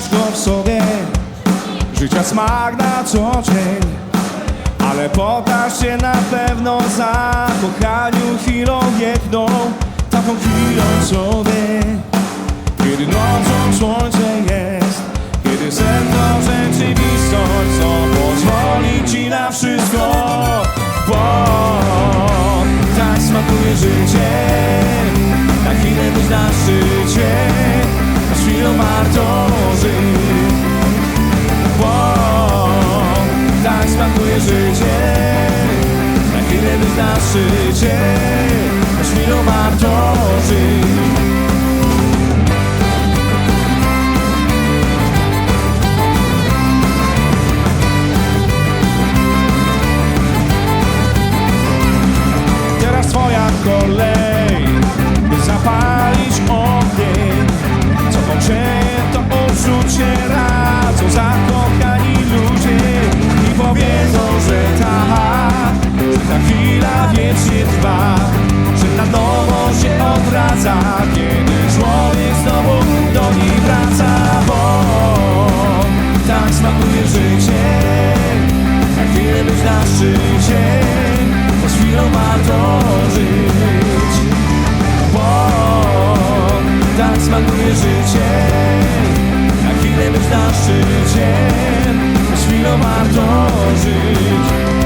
masz w sobie. Życia smak na co dzień. Ale pokaż się na pewno za kochaniu chwilą jedną Taką chwilą sobie Kiedy nocą słońce jest Kiedy sen to rzeczywistość Co pozwoli ci na wszystko. Bo tak smakuje życie kolej By zapalić ogień. Co poczęje to uczucie Radzą zakochani ludzie. I powiedzą, że ta Że ta chwila wiecznie trwa Że na nowo się odradza Kiedy człowiek znowu do niej wraca. Bo tak smakuje życie Na chwilę być na szczycie chwilą warto żyć Bo tak smakuje życie. Na chwilę być na szczycie. Chwilą warto żyć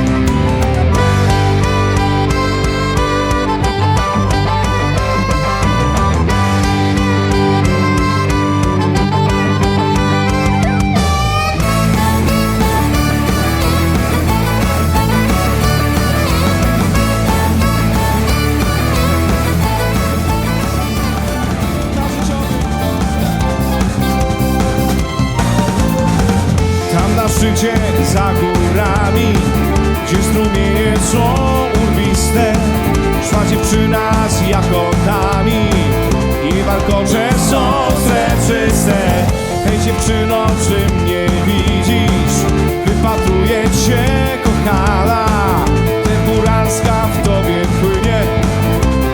za górami Gdzie strumienie są urwiste. Szła dziewczyna z jagodami I warkocze są srebrzyste Hej dziewczyno, czy mnie widzisz? Wypatruję cię, kochana. Temporalska w tobie płynie.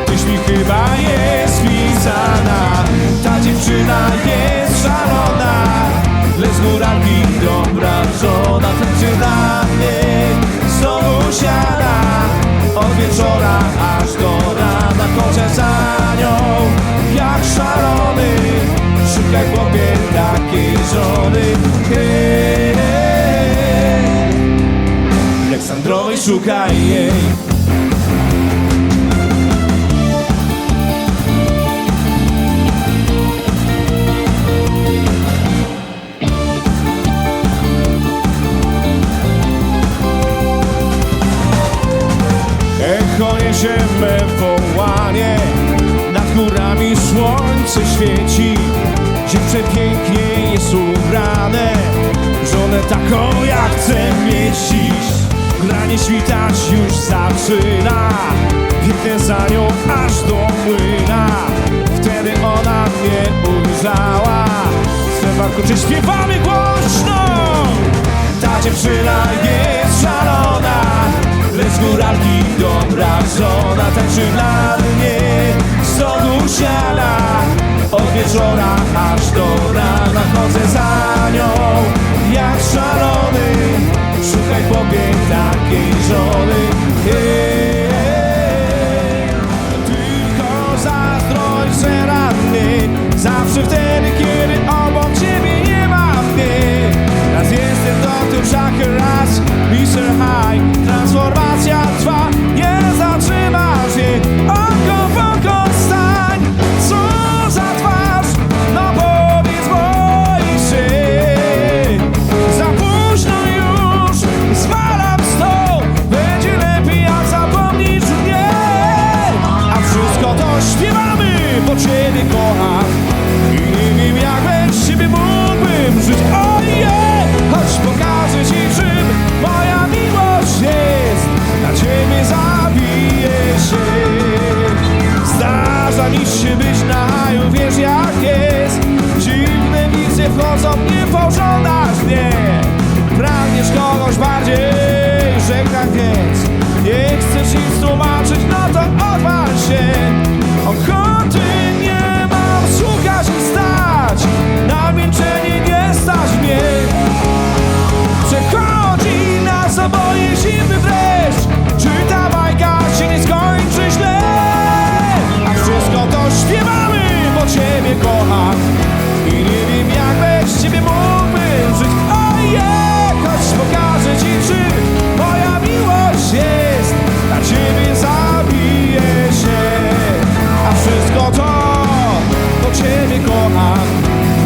Tyś mi chyba jest pisana. Ta dziewczyna jest szalona. Lecz góralki dobra znowu siada Od wieczora aż do rana Chodzę za nią. Jak szalony Szukaj chłopie takiej żony. Aleksandrowej szukaj jej niesie wołanie. Nad górami słońce świeci Gdzie przepięknie jest ubrane. Żonę taką jak chcę mieć dziś. Granie świtać już zaczyna. Biegnę za nią aż do młyna. Wtedy ona mnie ujrzała. Trzeba kurczy śpiewamy głośno. Ta dziewczyna jest szalona Lecz góralki dobra żona Tańczy dla mnie stogu siana Od wieczora aż do rana Chodzę za nią. Jak szalony Szukaj chłopie takiej żony. Tylko zazdrość, że ranny Zawsze wtedy, kiedy obok ciebie nie ma mnie. Raz jestem doktor Shaker, raz Mr. High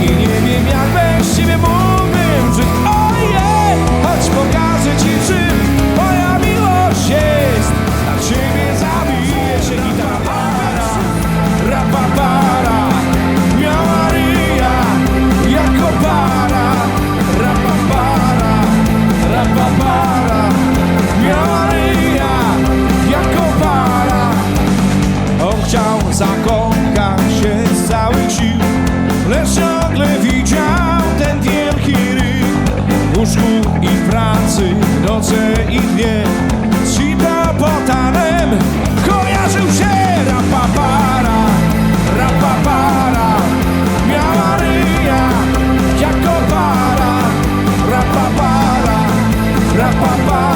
I nie wiem jak bez ciebie mógłbym żyć. Ojej, choć pokażę ci czym moja miłość jest. Dla ciebie zabiję się Gitara, rapapara Mia Maria, jako para. Rapapara, rapapara Mia Maria, jako para on chciał zakochać się z całych sił Ciągle widział ten wielki ryb. Łóżku i pracy, noce i dnie. Z hipopotamem kojarzył się Rapapara, rapapara. Miała ryja jako para. Rapapara, rapapara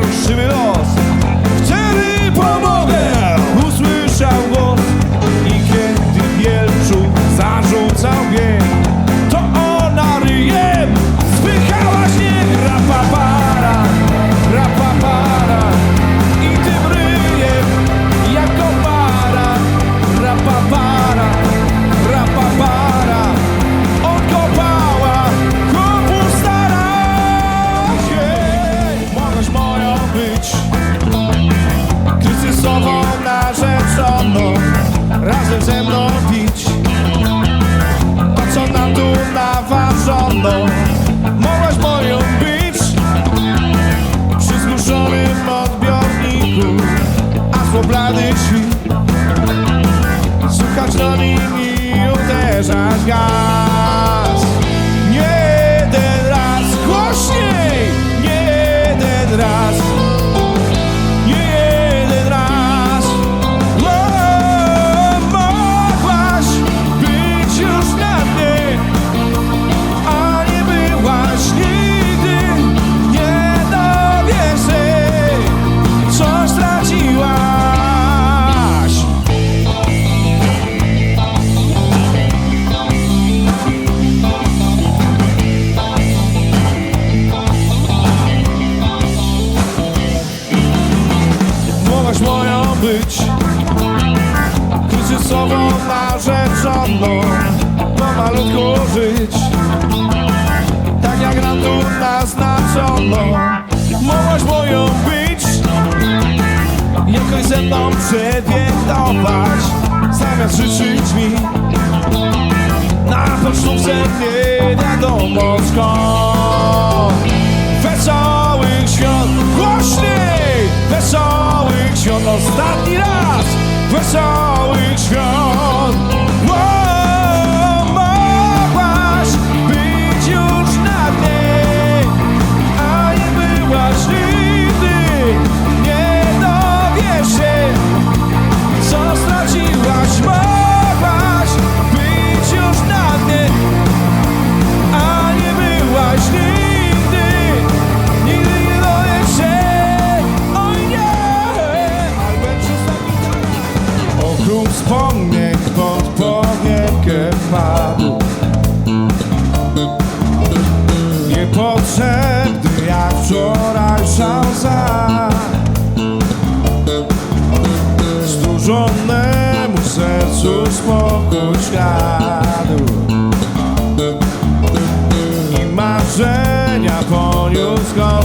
I'm seeing it all. Razem ze mną pić. To co nam tu naważono? Mogłaś moją być. Przy zgłuszonym odbiorniku Aż po blady świt. Słuchać do nim i uderzać gaz Mogłaś moją być Kryzysową narzeczoną Pomalutku żyć. Tak jak nam tu naznaczono. Mogłaś moją być. Jakoś ze mną przewiektować Zamiast życzyć mi Na pocztówce nie wiadomo skąd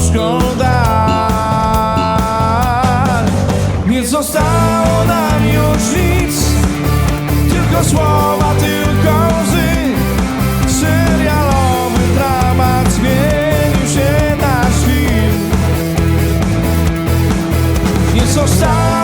gorzką dal. Nie zostało nam już nic, tylko słowa, tylko łzy. Serialowy dramat zmienił się na film. Nie zostało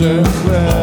jak przeklę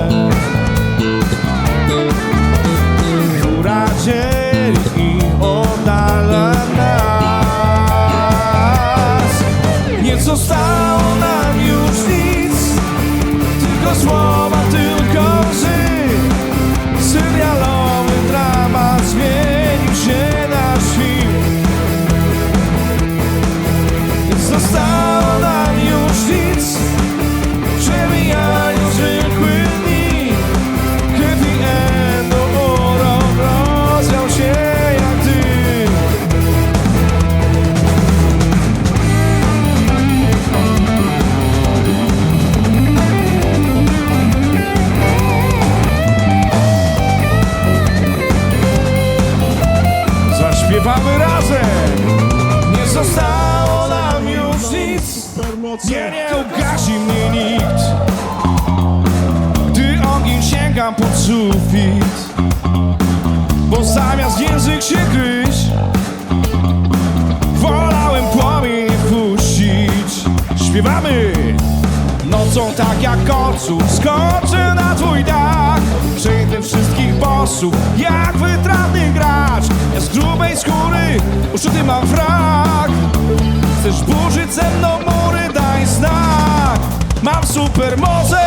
nic Nie, nie ugasi mnie nikt. Gdy ogień sięgam pod sufit Bo zamiast język się gryźć Wolałem płomień puścić. Śpiewamy Nocą tak jak kocu Skoczę na twój dach. Przejdę wszystkich bossów Jak wytrawny gracz. Ja z grubej skóry Uszyty mam frak. Chcesz burzyć ze mną supermoce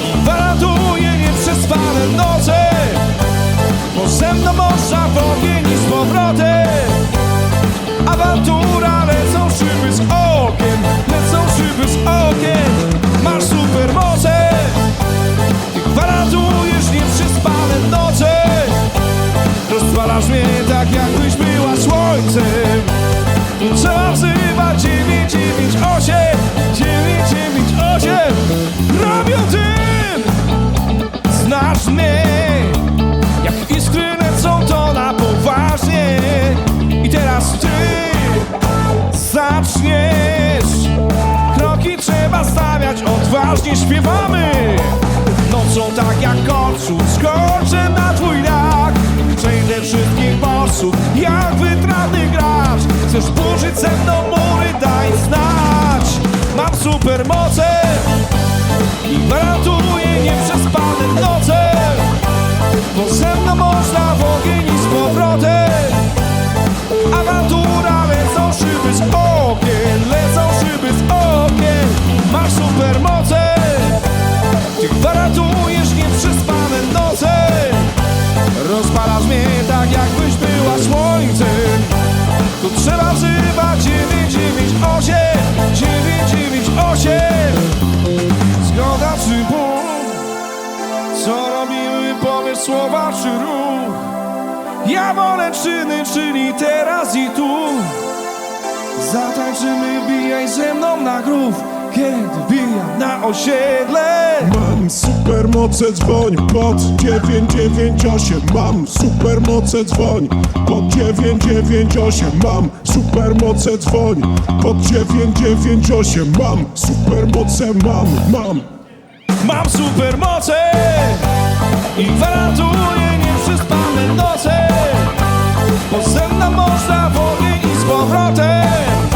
I gwarantuję nieprzespane noce Bo ze mną można w ogień i z powrotem. Awantura, lecą szyby z okien Lecą szyby z okien Masz supermoce Ty gwarantujesz nieprzespane noce Rozpalasz mnie tak jakbyś była słońcem. Trzeba wzywać 998 998 Robią tym Znasz mnie Jak iskry lecą to na poważnie. I teraz ty zaczniesz. Kroki trzeba stawiać odważnie Śpiewamy. Nocą tak jak korcu Skoczę na twój dach Przejdę wszystkich bossów Jak wytrawny gracz. Chcesz burzyć ze mną mury Daj znać Mam supermoce I gwarantuję nieprzespane noce Bo ze mną można w ogień i z powrotem. Awantura, lecą szyby z okien Lecą szyby z okien. Masz supermoce Ty gwarantujesz nieprzespane noce Rozpalasz mnie tak jakbyś była słońcem. Tu trzeba wzywać 998 998 Zgoda czy ból Co robimy, powiesz słowa czy ruch? Ja wolę czyny, czyli teraz i tu. Zatańczymy, bijaj ze mną na grów Kiedy bijam na osiedle? Mam supermoce, dzwoń pod 998 Mam supermoce, dzwoń pod 998 Mam supermoce, dzwoń pod 998 Mam supermoce, mam, mam. Mam supermoce I gwarantuję nieprzespane noce Bo ze mną można w i z powrotem